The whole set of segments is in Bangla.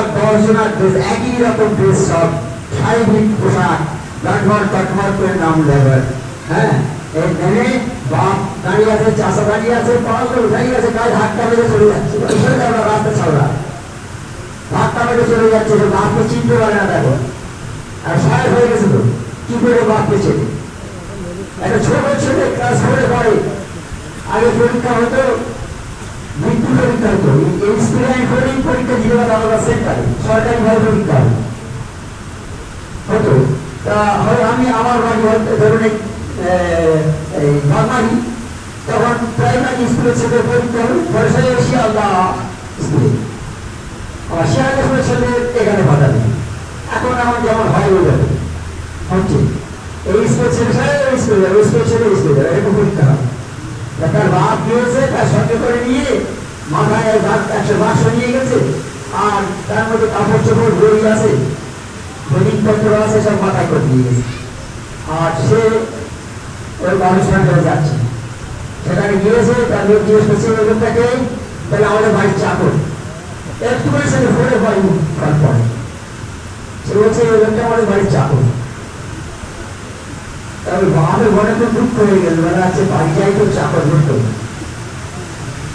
আর দশ জনের ড্রেস একই রকম ড্রেস সব শারীরিক পোশাক কাঠমার কাঠমার করে নাম লেবার হ্যাঁ বাপ দাঁড়িয়ে আছে, চাষা দাঁড়িয়ে আছে পাগল দাঁড়িয়ে আছে কাজ চলে যাচ্ছে। রাস্তা চলে যাচ্ছে বাপকে চিনতে পারে না দেখো। আর সাহেব হয়ে গেছে তো। কি করে বাপকে চেনে? একটা ছোট ছেলে ক্লাস ফোরে পড়ে। আগে পরীক্ষা হতো পরীক্ষা হতো এই স্কুলে পরীক্ষা দিতে পারে আলাদা সেন্টারে সরকারি ভাবে পরীক্ষা হতো তা হয় আমি আমার বাড়ি ধরুন এই, বাঙালি তখন প্রাইমারি স্কুলের ছেলে পরীক্ষা হল এসে আল্লাহ স্কুলে আমার শিয়ালের সময় ছেলে এখানে পাঠাবে এখন আমার যেমন হয় ওই যাবে হচ্ছে এই স্কুল ছেলে সাহেব ওই স্কুলে যাবে ওই স্কুল ছেলে স্কুলে যাবে এরকম পরীক্ষা হয় তার বাপ গিয়েছে তার সঙ্গে করে নিয়ে মাথায় বাঘ একশো বাক্স নিয়ে গেছে, আর তার মধ্যে কাপড় চোপড় বই আছে দৈনিকপত্র আছে, সব মাথায় করে নিয়ে গেছে। আর সে ওই মানুষের কাছে যাচ্ছে। সেখানে গিয়েছে, তার লোক জিজ্ঞেস করছে ওই লোকটাকে তাহলে আমাদের বাড়ির চাকর। একটু করে সে ফোনে বাড়ি ফোন সে বলছে ওই লোকটা আমাদের বাড়ির চাকর। তবে বাপের মনে তো দুঃখ হয়ে গেল মানে আছে বাড়ি যাই তো চাকর ধরতো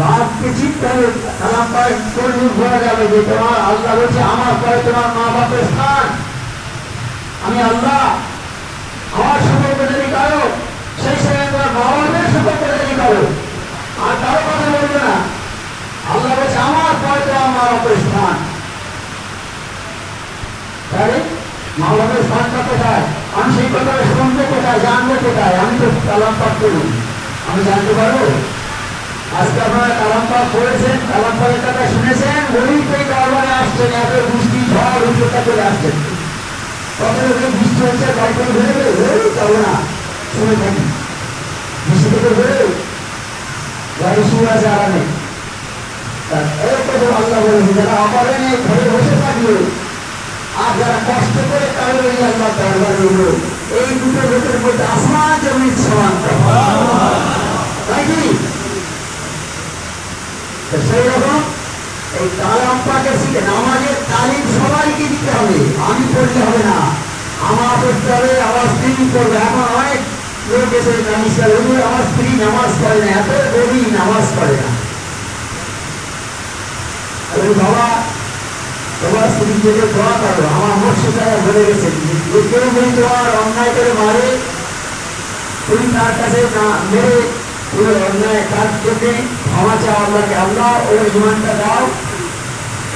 আমার পরে তোমার মা বাপের স্থান। আমি আল্লাহ, আমার সম্পর্ক যদি কারও, সেই সময় তোমার মা বাপের সম্পর্ক যদি কারও। আর কারও কথা বলবে না। আল্লাহ বলছে, আমার পরে তোমার মা বাপের স্থান। মা বাবার স্থানটা কোথায়? আমি সেই কথা শুনব কোথায়? জানব কোথায়? আমি তো কালাম পাঠ করি আমি জানতে পারব? আজকে আপনারা কালাম পাঠ করেছেন কালামপাকের কথা শুনেছেন এই দরবারে আসছেন এত বৃষ্টি, ঝড় উচ্চতা করে আসছেন কত লোকের বৃষ্টি হচ্ছে গল্প বেরোবে বেরোবে যাব না, শুনে থাকি। বৃষ্টি থেকে বেরোবে গাড়ি শুরু আছে আরামে। এরকম আল্লাহ বলেছে যারা ঘরে বসে থাকবে। আর যারা কষ্ট করে তাহলে ওই আল্লাহ এই দুটো লোকের মধ্যে আসমান জমির তাই কি তো এই কালাম শিখে নামাজের তালিম সবাইকে দিতে হবে। আমি পড়লে হবে না। আমার পড়তে হবে, আমার স্ত্রী করবে এখন অনেক লোক এসে নামিজ করে আমার স্ত্রী নামাজ পড়ে না, এত গভীর নামাজ পড়ে না। বাবা, তোমার স্ত্রী থেকে দোয়া করো, আমার সাহেব বলে গেছে। যে কেউ যদি তোমার অন্যায় করে মারে, তুমি তার কাছে না, মেরে পুরো অন্যায় কাজ থেকে ক্ষমা চাও আল্লাহকে আল্লাহ, ওই ইমানটা দাও।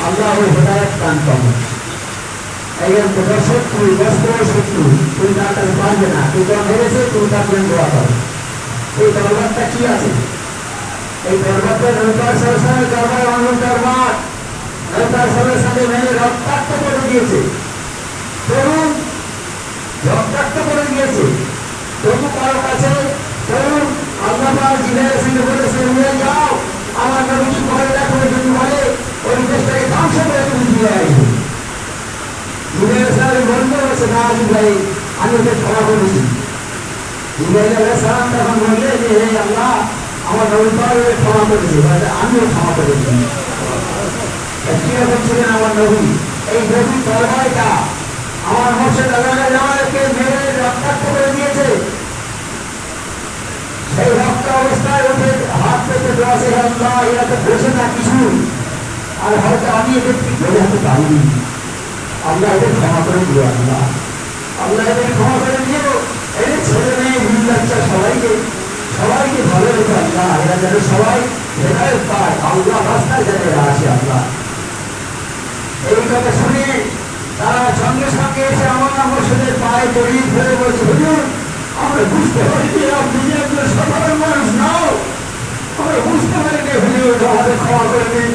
আল্লাহ ওই হেদায়ত দান করো। একজন তোমার শত্রু ব্যস্ত শত্রু তুমি তার কাছে পারবে না। তুই তোমার মেরেছে তুমি তার জন্য দোয়া করো। এই দরবারটা কি আছে? এই দরবারটা রবিবার সরসানের দরবার অন্য দরবার। সঙ্গে সঙ্গে মেনে রক্তাক্ত করে দিয়েছে। তরুণ রক্তাক্ত করে দিয়েছে। তবু কারও কাছে তরুণ বলেছে আমার জিনের আজি ভাই আমি ওকে করেছি জিনের সালাম তখন বললে যে হে আল্লাহ আমার নবী পাওয়ার ক্ষমা করেছি আমার নবী এই নবী দরবারটা আমার মর্শেদ আল্লাহ করে দিয়েছে। অবস্থায় উঠে হাত পেতে দেওয়া সে আল্লাহ এরা তো বোঝে না কিছু। আর হয়তো আমি এদের ঠিক হতে পারিনি। আল্লাহ এদের ক্ষমা করে দিও আল্লাহ। আল্লাহ এদের ক্ষমা করে দিও এদের ছেলে মেয়ে ভিন বাচ্চা সবাইকে সবাইকে ভালো রেখে, আল্লাহ। এরা যেন সবাই হেদায়ত পায়, আল্লাহ রাস্তায় যেন এরা আসে, আল্লাহ। এই কথা শুনে তারা সঙ্গে সঙ্গে এসে আমার মসজিদের পায়ে জড়িয়ে ধরে বলছে, হুজুর আমরা বুঝতে পারিনি আপনি সাধারণ মানুষ নাও আমরা বুঝতে পারিনি হুজুর আমাদের ক্ষমা করে দিন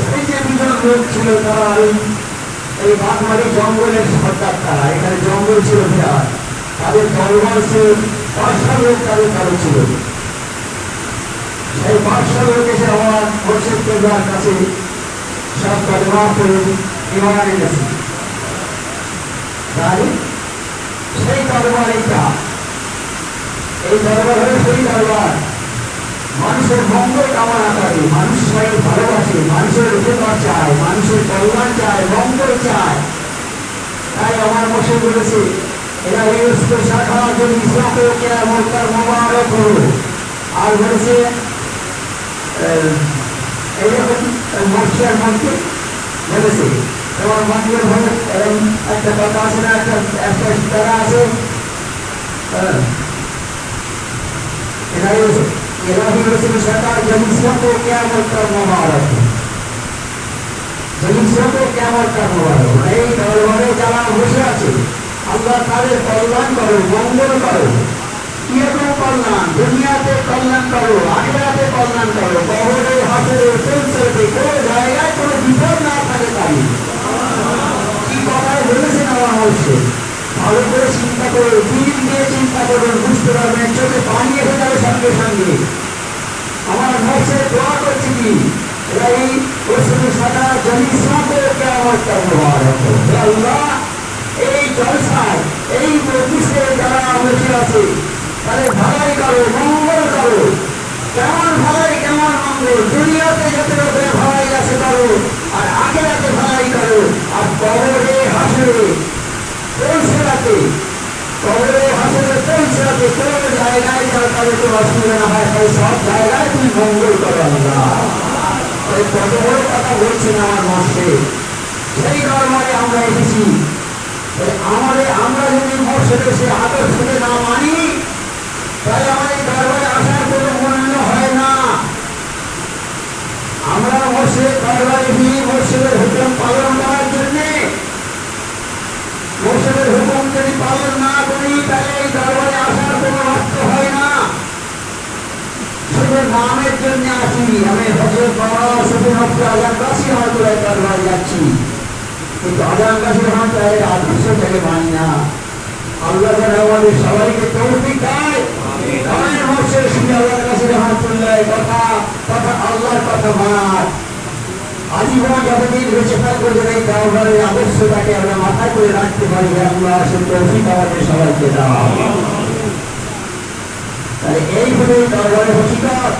সেই যে দুজন লোক ছিল তারা ওই এই বাঘমারি জঙ্গলের সর্দার তারা এখানে জঙ্গল ছিল বিরাট তাদের তরবার ছিল পাঁচশো লোক তাদের কারও ছিল সেই পাঁচশো লোক এসে আমার মোর্শেদ কেন্দ্রার কাছে সব তরবা করে ইমান এনেছে তাই সেই তরবার এইটা। এই দরবার হলো সেই দরবার। মানুষের মঙ্গল কামনা করে, মানুষ সবাই ভালোবাসে, মানুষের উপকার চায়, মানুষের কল্যাণ চায়, মঙ্গল চায়। তাই আমার মশে বলেছে, এরা ইউস্কো শাখা যদি ইসলামকে কেয়ামত তার মোবারক আর বলেছে এইরকম মশিয়ার মধ্যে বলেছে এবং মন্দির হোক এবং একটা কথা আছে না, একটা একটা তারা আছে। ইলাহি রসুল সরকার জলিসিয়া তো কেমন কর্ম মারক জলিসিয়া তো কেমন কর্ম মারক এই দরবারে যারা বসে আছে, আল্লাহ তাদের কল্যাণ করো, মঙ্গল করো। কীরকম কল্যাণ, দুনিয়াতে কল্যাণ করো, আখেরাতে কল্যাণ করো। কবরে হাসরে সেলসেতে কোনো জায়গায় কোনো বিপদ না থাকে তাই। সঙ্গে। সঙ্গে আমার মধ্যে দোয়া করছি কি? এই রসুল সাদা জমি সাথে কেমন আল্লাহ, এই জলসায়, এই মজলিসে যারা বসে আছে, তাদের ভালাই করো, মঙ্গল করো। কেমন ভালাই, কেমন মঙ্গল। দুনিয়াতে যত ভালাই আছে করো আর আখেরাতে ভালাই করো আর কবরে হাসরে পৌঁছাতে কবরে হাসরে পৌঁছাতে কোন কোনো অসুবিধা না হয় সব জায়গায় তুমি মঙ্গল করো আল্লাহ কত বড় কথা বলছেন আমার মস্তে সেই দরবারে আমরা এসেছি আমাদের আমরা যদি মর্ষেদের সে আদর্শকে না। মানি তাই আমাদের দরবারে আসার কোনো মূল্য হয় না। আমরা মর্ষেদ দরবারে কিন্তু আজানবাসী হয়তো এর আদর্শ থেকে মানি না। আল্লাহ যেন আমাদের সবাইকে তৌফিক দেয়। আমাদের মোর্শেদ শুনে আল্লাহর কাছে রহমতুল্লাহ কথা কথা আল্লাহর কথা মার আজীবন যতদিন বেঁচে থাকব যে এই দরবারের আদর্শটাকে আমরা মাথায় করে রাখতে পারি আল্লাহ সে তৌফিক আমাদের সবাইকে দাও। তাহলে এই হলো দরবারের হকিকত।